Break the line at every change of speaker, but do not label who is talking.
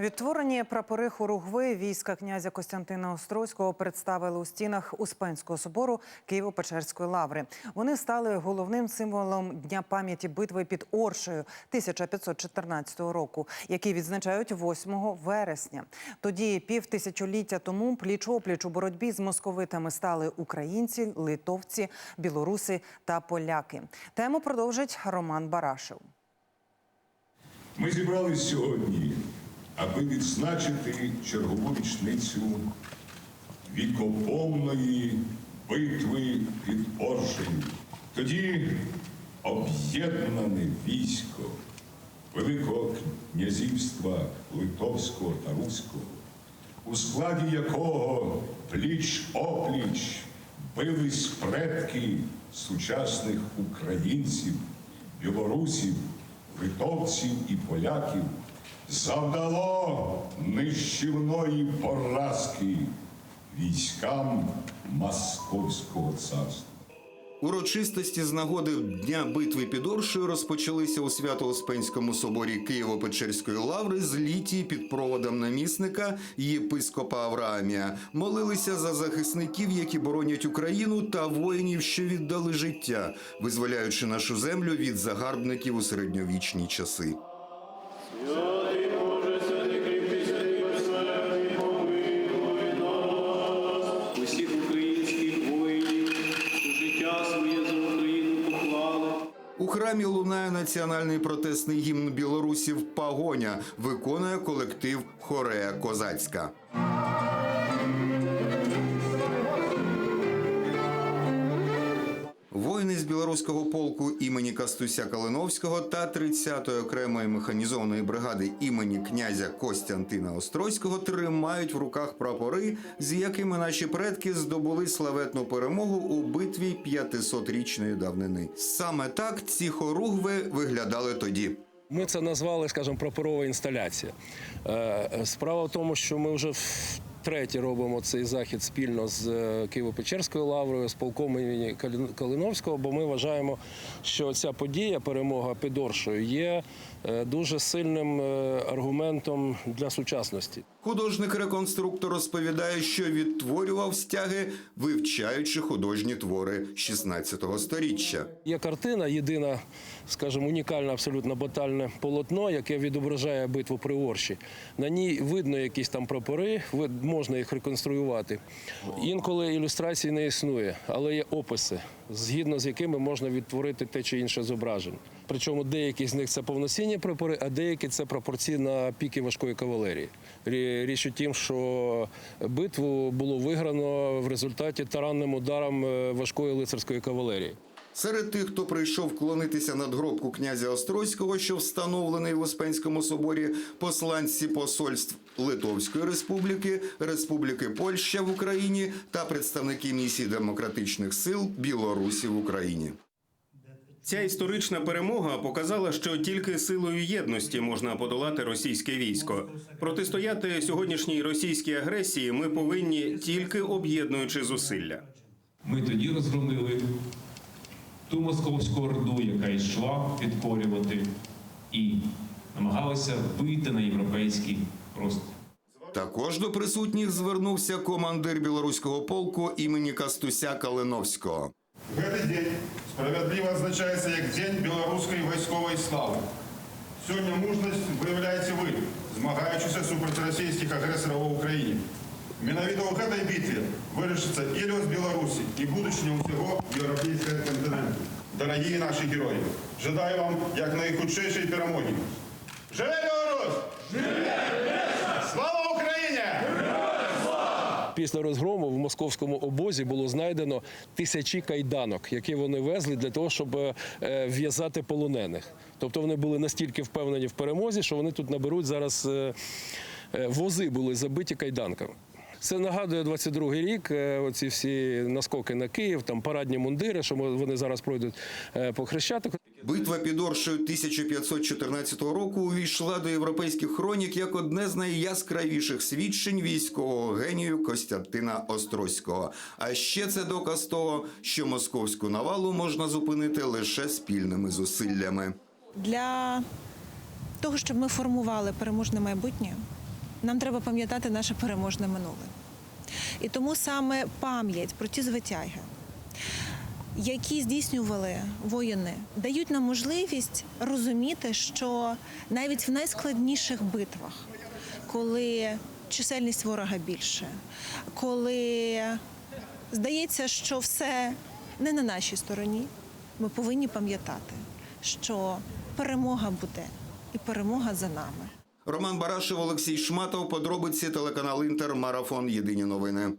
Відтворені прапори хоругви війська князя Костянтина Острозького представили у стінах Успенського собору Києво-Печерської лаври. Вони стали головним символом дня пам'яті битви під Оршею 1514 року, який відзначають 8 вересня. Тоді півтисячоліття тому пліч опліч у боротьбі з московитами стали українці, литовці, білоруси та поляки. Тему продовжить Роман Барашев.
Ми зібрались сьогодні, аби відзначити чергову річницю вікопомної битви під Оршею. Тоді об'єднане військо Великого князівства Литовського та Руського, у складі якого пліч опліч бились предки сучасних українців, білорусів, литовців і поляків, завдало нищівної поразки військам Московського царства.
Урочистості з нагоди Дня битви під Оршею розпочалися у Свято-Успенському соборі Києво-Печерської лаври з літії під проводом намісника єпископа Авраамія. Молилися за захисників, які боронять Україну, та воїнів, що віддали життя, визволяючи нашу землю від загарбників у середньовічні часи. Храмі лунає національний протестний гімн білорусів Пагоня. Виконує колектив Хорея Козацька. Білоруського полку імені Кастуся Калиновського та 30-ї окремої механізованої бригади імені князя Костянтина Острозького тримають в руках прапори, з якими наші предки здобули славетну перемогу у битві 500-річної давнини. Саме так ці хоругви виглядали тоді.
Ми це назвали, скажімо, прапорова інсталяція. Е, Справа в тому, що ми вже втретє робимо цей захід спільно з е, Києво-Печерською лаврою, з полком імені Калиновського, бо ми вважаємо, що ця подія, перемога під Оршею, є е, дуже сильним е, аргументом для сучасності.
Художник-реконструктор розповідає, що відтворював стяги, вивчаючи художні твори 16 століття.
Є картина, єдина, скажімо, унікальне абсолютно батальне полотно, яке відображає битву при Орші. На ній видно якісь там прапори, вид- можна їх реконструювати. Інколи ілюстрації не існує, але є описи, згідно з якими можна відтворити те чи інше зображення. Причому деякі з них це повноцінні прапори, а деякі це пропорції на піки важкої кавалерії. Річ у тім, що битву було виграно в результаті таранним ударом е, важкої лицарської кавалерії.
Серед тих, хто прийшов вклонитися надгробку князя Острозького, що встановлений в Успенському соборі, посланці посольств Литовської республіки, Республіки Польща в Україні та представники місії демократичних сил Білорусі в Україні.
Ця історична перемога показала, що тільки силою єдності можна подолати російське військо. Протистояти сьогоднішній російській агресії ми повинні тільки об'єднуючи зусилля.
Ми тоді розгромили ту московську орду, яка йшла підкорювати, і намагалися вийти на європейський простір.
Також до присутніх звернувся командир білоруського полку імені Кастуся Калиновського.
Гэты день справедливо адзначаецца як дзень беларускай вайсковай славы. Сёння мужнасць выяўляеце вы, змагаючыся супраць расійскіх агрэсараў у Украіне. Менавіта ў гэтай бітве вырашыцца і лёс Беларусі, і будучыня ўсяго еўрапейскага кантыненту. Дарагія нашы героі, жадаю вам як найхутчэйшай перамогі. Жыве Беларусь! Жыве! Слава Україні!
Після розгрому в московському обозі було знайдено тисячі кайданок, які вони везли для того, щоб е, в'язати полонених. Тобто вони були настільки впевнені в перемозі, що вони тут наберуть зараз е, е, вози були забиті кайданками. Це нагадує 22-й рік. е, Оці всі наскоки на Київ, там парадні мундири, що вони зараз пройдуть е, по Хрещатику.
Битва під Оршею 1514 року увійшла до європейських хронік як одне з найяскравіших свідчень військового генію Костянтина Острозького. А ще це доказ того, що московську навалу можна зупинити лише спільними зусиллями.
для того, щоб ми формували переможне майбутнє, нам треба пам'ятати наше переможне минуле. І тому саме пам'ять про ті звитяги, які здійснювали воїни, дають нам можливість розуміти, що навіть в найскладніших битвах, коли чисельність ворога більше, коли здається, що все не на нашій стороні, ми повинні пам'ятати, що перемога буде і перемога за нами.
Роман Барашев, Олексій Шматов. Подробиці телеканал Інтер. Марафон. Єдині новини.